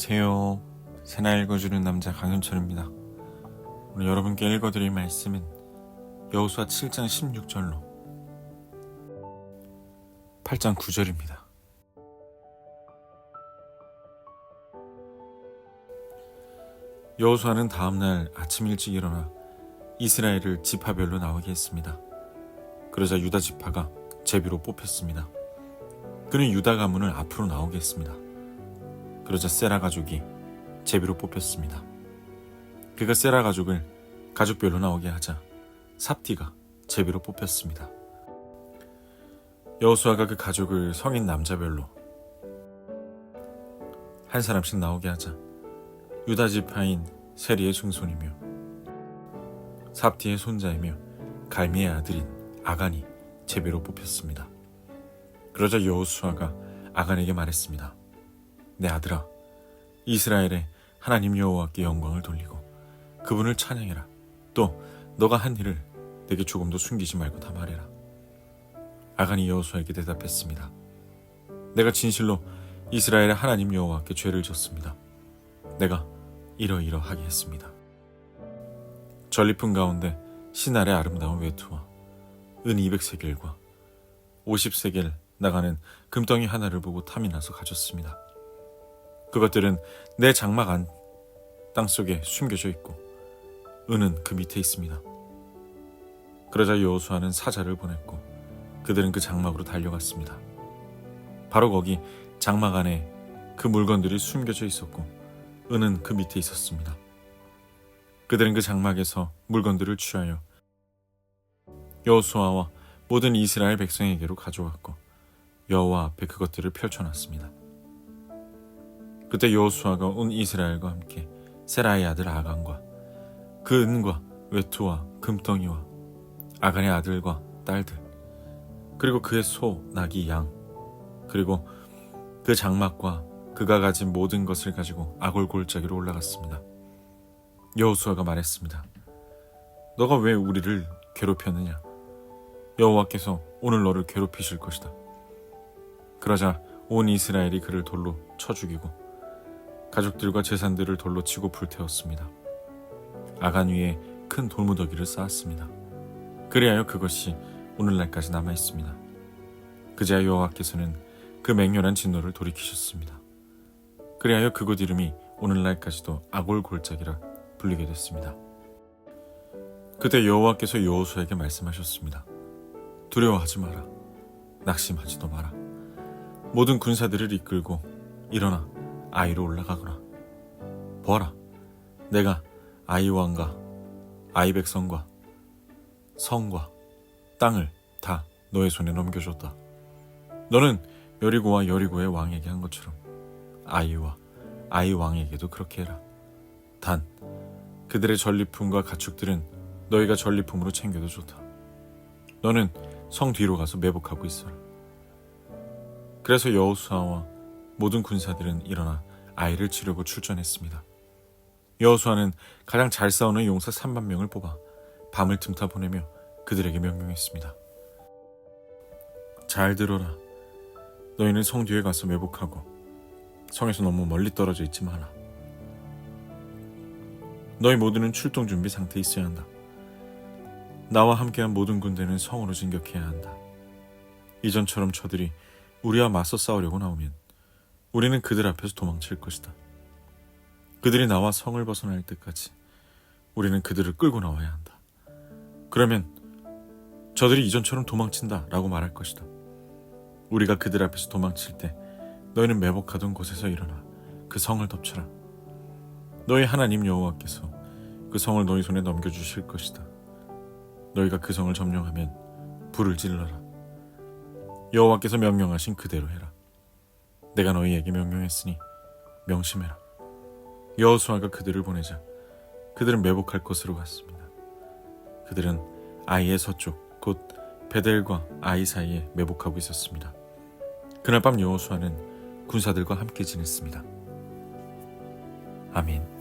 안녕하세요. 새날 읽어주는 남자 강현철입니다. 오늘 여러분께 읽어드릴 말씀은 여호수아 7장 16절로 8장 9절입니다. 여호수아는 다음 날 아침 일찍 일어나 이스라엘을 지파별로 나오게 했습니다. 그러자 유다 지파가 제비로 뽑혔습니다. 그는 유다 가문을 앞으로 나오게 했습니다. 그러자 세라 가족이 제비로 뽑혔습니다. 그가 세라 가족을 가족별로 나오게 하자 삽디가 제비로 뽑혔습니다. 여호수아가 그 가족을 성인 남자별로 한 사람씩 나오게 하자 유다 지파인 세리의 증손이며 삽디의 손자이며 갈미의 아들인 아간이 제비로 뽑혔습니다. 그러자 여호수아가 아간에게 말했습니다. 내 아들아, 이스라엘의 하나님 여호와께 영광을 돌리고 그분을 찬양해라. 또 너가 한 일을 내게 조금도 숨기지 말고 다 말해라. 아간이 여호수아에게 대답했습니다. 내가 진실로 이스라엘의 하나님 여호와께 죄를 졌습니다. 내가 이러이러하게 했습니다. 전리품 가운데 신알의 아름다운 외투와 은 200세겔과 50세겔 나가는 금덩이 하나를 보고 탐이 나서 가졌습니다. 그것들은 내 장막 안 땅속에 숨겨져 있고 은은 그 밑에 있습니다. 그러자 여호수아는 사자를 보냈고 그들은 그 장막으로 달려갔습니다. 바로 거기 장막 안에 그 물건들이 숨겨져 있었고 은은 그 밑에 있었습니다. 그들은 그 장막에서 물건들을 취하여 여호수아와 모든 이스라엘 백성에게로 가져왔고 여호와 앞에 그것들을 펼쳐놨습니다. 그때 여호수아가 온 이스라엘과 함께 세라의 아들 아간과 그 은과 외투와 금덩이와 아간의 아들과 딸들 그리고 그의 소, 나귀, 양 그리고 그 장막과 그가 가진 모든 것을 가지고 아골 골짜기로 올라갔습니다. 여호수아가 말했습니다. 너가 왜 우리를 괴롭혔느냐? 여호와께서 오늘 너를 괴롭히실 것이다. 그러자 온 이스라엘이 그를 돌로 쳐 죽이고 가족들과 재산들을 돌로 치고 불태웠습니다. 아간 위에 큰 돌무더기를 쌓았습니다. 그리하여 그것이 오늘날까지 남아 있습니다. 그제야 여호와께서는 그 맹렬한 진노를 돌이키셨습니다. 그리하여 그곳 이름이 오늘날까지도 아골 골짜기라 불리게 됐습니다. 그때 여호와께서 여호수에게 말씀하셨습니다. 두려워하지 마라. 낙심하지도 마라. 모든 군사들을 이끌고 일어나 아이로 올라가거라. 보아라. 내가 아이 왕과 아이 백성과 성과 땅을 다 너의 손에 넘겨줬다. 너는 여리고와 여리고의 왕에게 한 것처럼 아이와 아이 왕에게도 그렇게 해라. 단 그들의 전리품과 가축들은 너희가 전리품으로 챙겨도 좋다. 너는 성 뒤로 가서 매복하고 있어라. 그래서 여호수아와 모든 군사들은 일어나 아이를 치려고 출전했습니다. 여호수아는 가장 잘 싸우는 용사 3만 명을 뽑아 밤을 틈타 보내며 그들에게 명령했습니다. 잘 들어라. 너희는 성 뒤에 가서 매복하고 성에서 너무 멀리 떨어져 있지 마라. 너희 모두는 출동 준비 상태에 있어야 한다. 나와 함께한 모든 군대는 성으로 진격해야 한다. 이전처럼 저들이 우리와 맞서 싸우려고 나오면 우리는 그들 앞에서 도망칠 것이다. 그들이 나와 성을 벗어날 때까지 우리는 그들을 끌고 나와야 한다. 그러면 저들이 이전처럼 도망친다 라고 말할 것이다. 우리가 그들 앞에서 도망칠 때 너희는 매복하던 곳에서 일어나 그 성을 덮쳐라. 너희 하나님 여호와께서 그 성을 너희 손에 넘겨주실 것이다. 너희가 그 성을 점령하면 불을 질러라. 여호와께서 명령하신 그대로 해라. 내가 너희에게 명령했으니 명심해라. 여호수아가 그들을 보내자 그들은 매복할 곳으로 갔습니다. 그들은 아이의 서쪽 곧 베델과 아이 사이에 매복하고 있었습니다. 그날 밤 여호수아는 군사들과 함께 지냈습니다. 아멘.